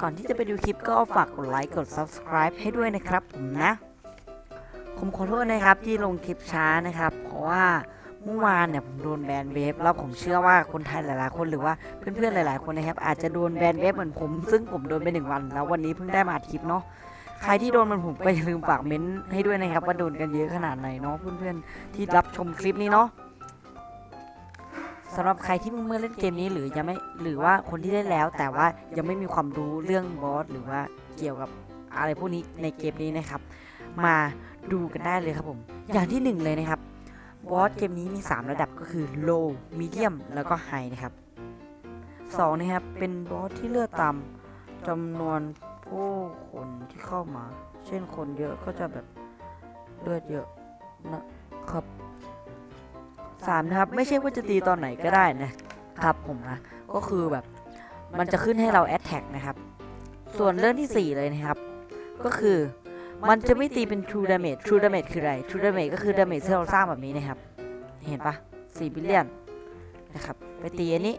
ก่อนที่จะไปดูคลิปก็ฝากกดไลค์กด subscribe ให้ด้วยนะครับผมนะ ผมขอโทษนะครับที่ลงคลิปช้านะครับ เพราะว่าเมื่อวานเนี่ยผมโดนแบนเวฟแล้วผมเชื่อว่าคนไทยหลายๆ คนหรือว่าเพื่อนๆหลาย ๆ คนนะครับ อาจจะโดนแบนเวฟเหมือนผม ซึ่งผมโดนไปหนึ่งวัน แล้ววันนี้เพิ่งได้มาอัดคลิปเนาะใครที่โดนมันผมก็อย่าลืมฝากเม้นต์ให้ด้วยนะครับ ว่าโดนกันเยอะขนาดไหนเนาะเพื่อนๆที่รับชมคลิปนี้เนาะ สำหรับใครที่เพิ่งเล่นเกมนี้หรือยังไม่หรือว่าคนที่เล่นแล้ว แต่ว่ายังไม่มีความรู้เรื่องบอสหรือว่าเกี่ยวกับอะไรพวกนี้ในเกมนี้นะครับ มาดูกันได้เลยครับผม อย่างที่หนึ่งเลยนะครับบอสเกมนี้มี 3 ระดับก็คือ low medium แล้วก็ high นะครับ2นะครับเป็นบอสที่เลือดต่ำจำนวนผู้คนที่เข้ามา เช่นคนเยอะก็จะแบบเลือดเยอะนะครับ 3นะครับ ไม่ใช่ว่าจะตีตอนไหนก็ได้นะครับผมนะ ก็คือแบบมันจะขึ้นให้เรา attack นะครับ ส่วนเรื่องทีสี่ 4 เลยนะครับ ก็คือมันจะไม่ตีเป็น true damage true damage คืออะไร true damage ก็คือ damage ที่เราสร้างแบบนี้นะครับ เห็นปะ4 billion นนะครับ ไปตีอันนี้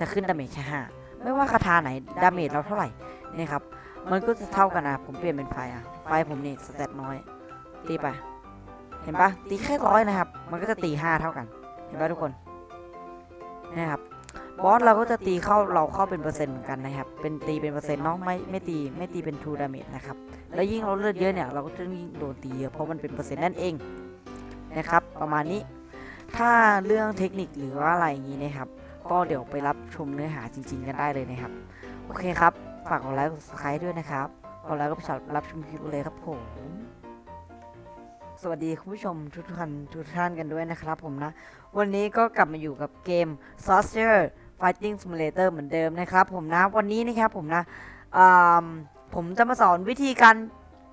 จะขึ้น damage แค่5ไม่ว่าคาถาไหน damage เราเท่าไหร่นะครับ มันก็จะเท่ากันนะ ผมเปลี่ยนเป็นไฟอะไฟผมนี่สเตตน้อย ตีไป เห็นปะตีแค่ร้อยนะครับ มันก็จะตี5เท่ากัน เห็นปะทุกคนนะครับบอสเราก็จะตีเข้าเราเข้าเป็นเปอร์เซ็นต์เหมือนกันนะครับ เป็นตีเป็นเปอร์เซ็นต์เนาะไม่ไม่ตีไม่ตีเป็น true damage นะครับ แล้วยิ่งเราเลือดเยอะเนี่ยเราก็จะยิ่งโดนตีเยอะเพราะมันเป็นเปอร์เซ็นต์นั่นเองนะครับ ประมาณนี้ ถ้าเรื่องเทคนิคหรือว่าอะไรอย่างนี้นะครับ ก็เดี๋ยวไปรับชมเนื้อหาจริง ๆ กันได้เลยนะครับ โอเคครับ ฝากกดไลค์กด subscribe ด้วยนะครับกดไลค์ก็ไปรับชมคลิปเลยครับผม สวัสดีคุณผู้ชมทุกท่านทุกท่านกันด้วยนะครับผมนะ วันนี้ก็กลับมาอยู่กับเกม Saucer Fighting Simulator เหมือนเดิมนะครับผมนะวันนี้นะครับผมนะผมจะมาสอนวิธีการ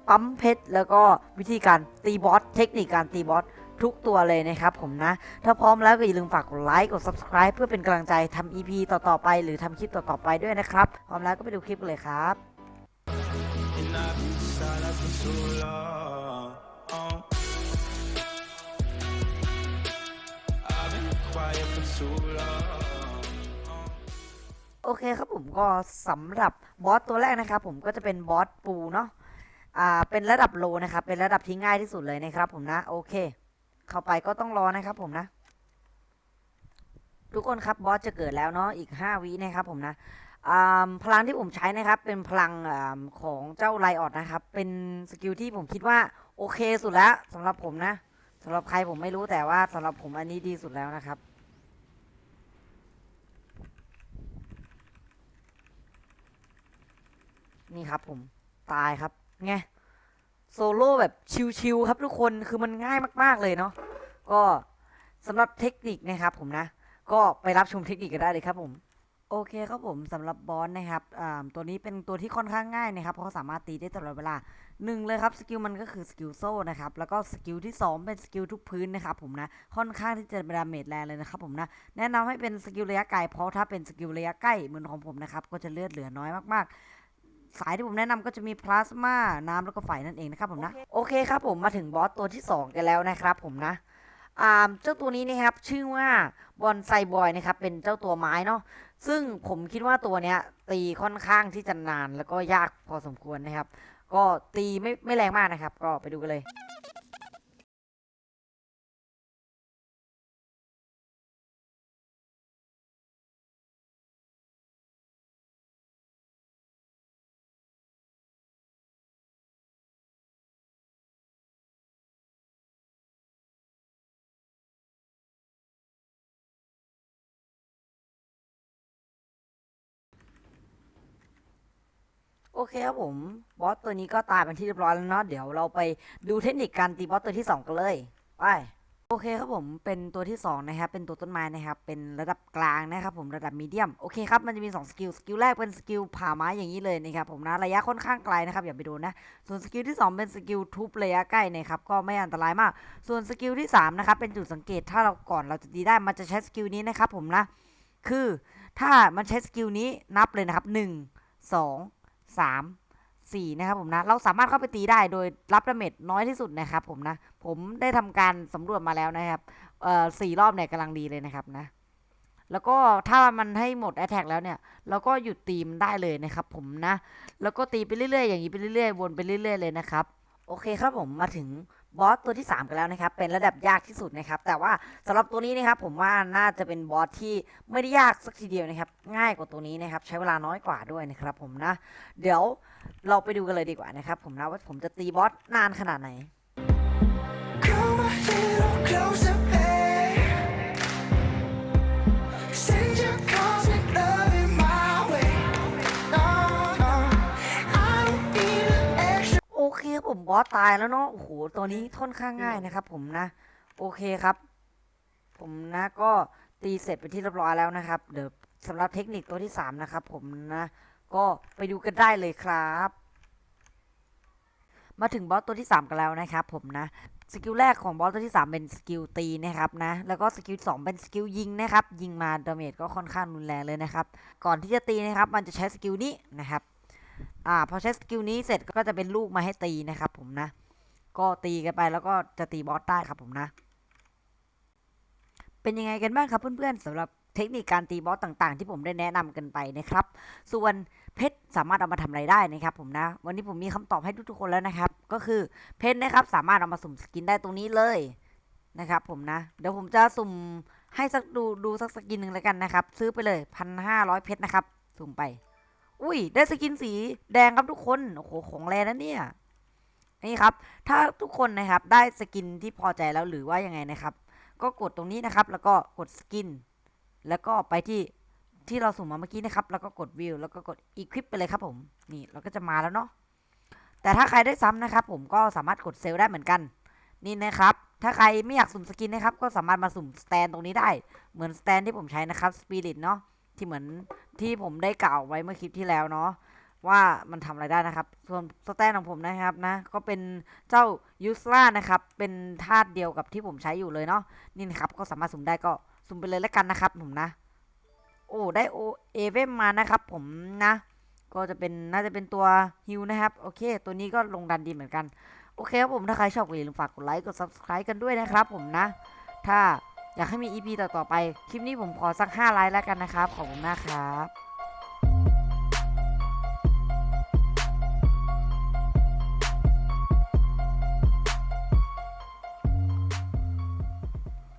ปั๊มเพชรแล้วก็วิธีการตีบอสเทคนิคการตีบอสทุกตัวเลยนะครับผมนะ ถ้าพร้อมแล้วก็อย่าลืมฝากกดไลค์กด subscribe เพื่อเป็นกำลังใจทำ EP ต่อๆไป หรือทำคลิปต่อๆไปด้วยนะครับ พร้อมแล้วก็ไปดูคลิปเลยครับ โอเคครับผมก็สำหรับบอสตัวแรกนะครับผมก็จะเป็นบอสปูเนาะอ่าเป็นระดับโลนะครับ เป็นระดับที่ง่ายที่สุดเลยนะครับผมนะโอเค เข้าไปก็ต้องรอนะครับผมนะ ทุกคนครับบอสจะเกิดแล้วเนาะอีก 5วินะครับผมนะพลังที่ผมใช้นะครับ เป็นพลังอของเจ้าไลออดนะครับ เป็นสกิลที่ผมคิดว่าโอเคสุดแล้วสำหรับผมนะสำหรับใครผมไม่รู้แต่ว่าสำหรับผมอันนี้ดีสุดแล้วนะครับ นี่ครับผมตายครับไงโซโล่แบบชิวๆครับทุกคนคือมันง่ายมากๆเลยเนาะก็สำหรับเทคนิคนะครับผมนะ ก็ไปรับชมเทคนิคกันได้เลยครับผมโอเคครับผมสำหรับบอสนะครับตัวนี้เป็นตัวที่ค่อนข้างง่ายนะครับเพราะสามารถตีได้ตลอดเวลาหนึ่งเลยครับสกิลมันก็คือสกิลโซ่นะครับแล้วก็สกิลที่สองเป็นสกิลทุกพื้นนะครับผมนะค่อนข้างที่จะดาเมจแรงเลยนะครับผมนะแนะนำให้เป็นสกิลระยะไกลเพราะถ้าเป็นสกิลระยะใกล้เหมือนของผมนะครับก็จะเลือดเหลือน้อยมากๆ สายที่ผมแนะนำก็จะมีพลาสมาน้ำแล้วก็ไฟนั่นเองนะครับผมนะ โอเคครับผมมาถึงบอสตัวที่ 2 กันแล้วนะครับผมนะอ่าเจ้าตัวนี้นะครับ ชื่อว่าบอนไซบอยนะครับ เป็นเจ้าตัวไม้เนาะซึ่งผมคิดว่าตัวเนี้ย ตีค่อนข้างที่จะนานแล้วก็ยากพอสมควรนะครับ ก็ตีไม่ไม่แรงมากนะครับ ก็ไปดูกันเลย โอเคครับผมบอสตัวนี้ก็ตายเป็นที่เรียบร้อยแล้วเนาะเดี๋ยวเราไปดูเทคนิคการตีบอสตัวที่ 2 กันเลยไปโอเคครับผมเป็นตัวที่2นะครับเป็นตัวต้นไม้นะครับเป็นระดับกลางนะครับผมระดับมีเดียมโอเคครับมันจะมี2สกิลสกิลแรกเป็นสกิลผ่าไม้อย่างนี้เลยนะครับผมนะระยะค่อนข้างไกลนะครับอย่าไปโดนนะส่วนสกิลที่ 2 เป็นสกิลทุบระยะใกล้นะครับก็ไม่อันตรายมาก ส่วนสกิลที่3นะครับเป็นจุดสังเกตถ้าเราก่อนเราจะตีได้มันจะใช้สกิลนี้นะครับผมนะคือถ้ามันใช้สกิลนี้นับเลยนะครับ 1 2 สามสี่นะครับผมนะ เราสามารถเข้าไปตีได้โดยรับดาเมจน้อยที่สุดนะครับผมนะ ผมได้ทำการสำรวจมาแล้วนะครับเอ่อสี่รอบเนี่ยกำลังดีเลยนะครับนะ แล้วก็ถ้ามันให้หมดแอตแทกแล้วเนี่ย เราก็หยุดตีมันได้เลยนะครับผมนะ แล้วก็ตีไปเรื่อยๆอย่างนี้ไปเรื่อยๆวนไปเรื่อยๆเลยนะครับ โอเคครับผมมาถึง บอสตัวที่ 3 กันแล้วนะครับ เป็นระดับยากที่สุดนะครับ แต่ว่าสำหรับตัวนี้นะครับผมว่าน่าจะเป็นบอสที่ไม่ได้ยากสักทีเดียวนะครับ ง่ายกว่าตัวนี้นะครับ ใช้เวลาน้อยกว่าด้วยนะครับผมนะ เดี๋ยวเราไปดูกันเลยดีกว่านะครับ ผมนะว่าผมจะตีบอสนานขนาดไหน ผมบอสตายแล้วเนาะโอ้โหตัวนี้ค่อนข้างง่ายนะครับ ผมนะ โอเคครับ ผมนะก็ตีเสร็จไปนที่เรียบร้อยแล้วนะครับ เดี๋ยวสำหรับเทคนิคตัวที่สามนะครับ ผมนะ ก็ไปดูกันได้เลยครับ มาถึงบอสตัวที่3กันแล้วนะครับ ผมนะสกิลแรกของบอสตัวที่ 3 เป็นสกิลตีนะครับนะ แล้วก็สกิล2เป็นสกิลยิงนะครับ ยิงมาดาเมจก็ค่อนข้างรุนแรงเลยนะครับ ก่อนที่จะตีนะครับ มันจะใช้สกิลนี้นะครับ อ่าพอใช้สกิลนี้เสร็จก็จะเป็นลูกมาให้ตีนะครับผมนะ ก็ตีกันไปแล้วก็จะตีบอสได้ครับผมนะ เป็นยังไงกันบ้างครับเพื่อนๆสำหรับเทคนิคการตีบอสต่างๆ ที่ผมได้แนะนำกันไปนะครับ ส่วนเพชรสามารถเอามาทำอะไรได้นะครับผมนะ วันนี้ผมมีคำตอบให้ทุกๆคนแล้วนะครับ ก็คือเพชรนะครับสามารถเอามาสุ่มสกินได้ตรงนี้เลยนะครับผมนะ เดี๋ยวผมจะสุ่มให้สักดูดูสักสกินหนึ่งแล้วกันนะครับ ซื้อไปเลยพันห้าร้อยเพชรนะครับ สุ่มไป อุ้ย ได้สกินสีแดงครับทุกคน โอ้โห ของแรงนะเนี่ย นี่ครับ ถ้าทุกคนนะครับได้สกินที่พอใจแล้วหรือว่ายังไงนะครับ ก็กดตรงนี้นะครับ แล้วก็กดสกิน แล้วก็ไปที่ที่เราสุ่มมาเมื่อกี้นะครับ แล้วก็กดวิว แล้วก็กดอีควิปไปเลยครับผม นี่เราก็จะมาแล้วเนาะ แต่ถ้าใครได้ซ้ำนะครับ ผมก็สามารถกดเซลล์ได้เหมือนกัน นี่นะครับ ถ้าใครไม่อยากสุ่มสกินนะครับ ก็สามารถมาสุ่มสแตนตรงนี้ได้ เหมือนสแตนที่ผมใช้นะครับ สปิริตเนาะ ที่เหมือนที่ผมได้กล่าวไว้เมื่อคลิปที่แล้วเนาะว่ามันทำอะไรได้นะครับ ส่วนสแตนของผมนะครับนะ ก็เป็นเจ้ายูสลานะครับ เป็นธาตุเดียวกับที่ผมใช้อยู่เลยเนาะนี่นะครับ ก็สามารถสุ่มได้ก็สุ่มไปเลยแล้วกันนะครับ ผมนะ โอ้ได้โอเอเวมมานะครับ ผมนะ ก็จะเป็นน่าจะเป็นตัวฮิวนะครับ โอเค ตัวนี้ก็ลงดันดีเหมือนกัน โอเคครับผมถ้าใครชอบก็อย่าลืมฝากกดไลค์กด subscribe กันด้วยนะครับ ผมนะ ถ้า อยากให้มี EP ต่อๆไป คลิปนี้ผมขอสัก5ไลค์แล้วกันนะครับ ขอบคุณมากครับ